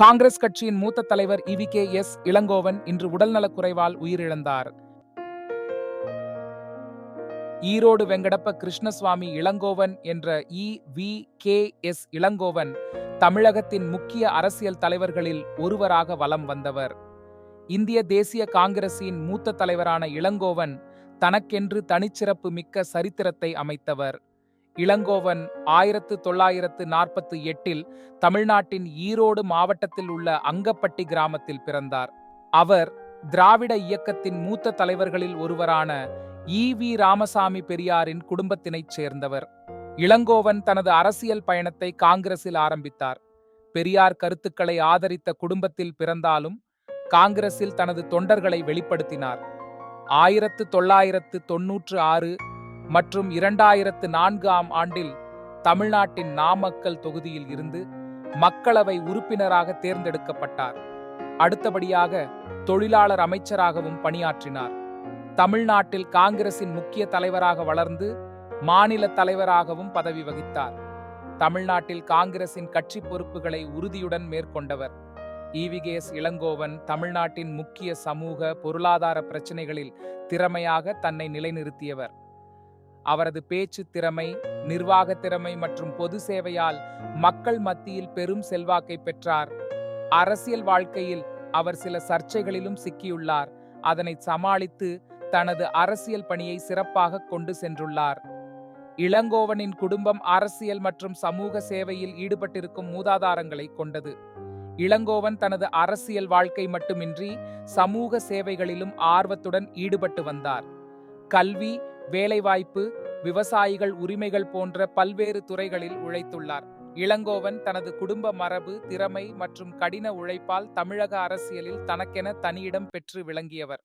காங்கிரஸ் கட்சியின் மூத்த தலைவர் இவி கே எஸ் இளங்கோவன் இன்று உடல்நலக்குறைவால் உயிரிழந்தார். ஈரோடு வெங்கடப்ப கிருஷ்ணசுவாமி இளங்கோவன் என்ற E V K S Elangovan தமிழகத்தின் முக்கிய அரசியல் தலைவர்களில் ஒருவராக வலம் வந்தவர். இந்திய தேசிய காங்கிரசின் மூத்த தலைவரான இளங்கோவன் தனக்கென்று தனிச்சிறப்பு மிக்க சரித்திரத்தை அமைத்தவர். இளங்கோவன் ஆயிரத்து தொள்ளாயிரத்து நாற்பத்தி எட்டில் தமிழ்நாட்டின் ஈரோடு மாவட்டத்தில் உள்ள அங்கப்பட்டி கிராமத்தில் பிறந்தார். அவர் திராவிட இயக்கத்தின் மூத்த தலைவர்களில் ஒருவரான ஈ வி. ராமசாமி பெரியாரின் குடும்பத்தினைச் சேர்ந்தவர். இளங்கோவன் தனது அரசியல் பயணத்தை காங்கிரஸில் ஆரம்பித்தார். பெரியார் கருத்துக்களை ஆதரித்த குடும்பத்தில் பிறந்தாலும் காங்கிரஸில் தனது தொண்டர்களை வெளிப்படுத்தினார். ஆயிரத்து தொள்ளாயிரத்து தொன்னூற்று ஆறு மற்றும் இரண்டாயிரத்து நான்காம் ஆண்டில் தமிழ்நாட்டின் நாமக்கல் தொகுதியில் இருந்து மக்களவை உறுப்பினராக தேர்ந்தெடுக்கப்பட்டார். அடுத்தபடியாக தொழிலாளர் அமைச்சராகவும் பணியாற்றினார். தமிழ்நாட்டில் காங்கிரசின் முக்கிய தலைவராக வளர்ந்து மாநில தலைவராகவும் பதவி வகித்தார். தமிழ்நாட்டில் காங்கிரசின் கட்சி பொறுப்புகளை உறுதியுடன் மேற்கொண்டவர். ஈவிகேஎஸ் இளங்கோவன் தமிழ்நாட்டின் முக்கிய சமூக பொருளாதார பிரச்சனைகளில் திறமையாக தன்னை நிலைநிறுத்தியவர். அவரது பேச்சு திறமை நிர்வாக திறமை மற்றும் பொது சேவையால் மக்கள் மத்தியில் பெரும் செல்வாக்கை பெற்றார். அரசியல் வாழ்க்கையில் அவர் சில சர்ச்சைகளிலும் சிக்கியுள்ளார். அதனை சமாளித்து தனது அரசியல் பணியை சிறப்பாக கொண்டு சென்றுள்ளார். இளங்கோவனின் குடும்பம் அரசியல் மற்றும் சமூக சேவையில் ஈடுபட்டிருக்கும் மூதாதாரங்களை கொண்டது. இளங்கோவன் தனது அரசியல் வாழ்க்கை மட்டுமின்றி சமூக சேவைகளிலும் ஆர்வத்துடன் ஈடுபட்டு வந்தார். கல்வி வேலைவாய்ப்பு விவசாயிகள் உரிமைகள் போன்ற பல்வேறு துறைகளில் உழைத்துள்ளார். இளங்கோவன் தனது குடும்ப மரபு திறமை மற்றும் கடின உழைப்பால் தமிழக அரசியலில் தனக்கென தனியிடம் பெற்று விளங்கியவர்.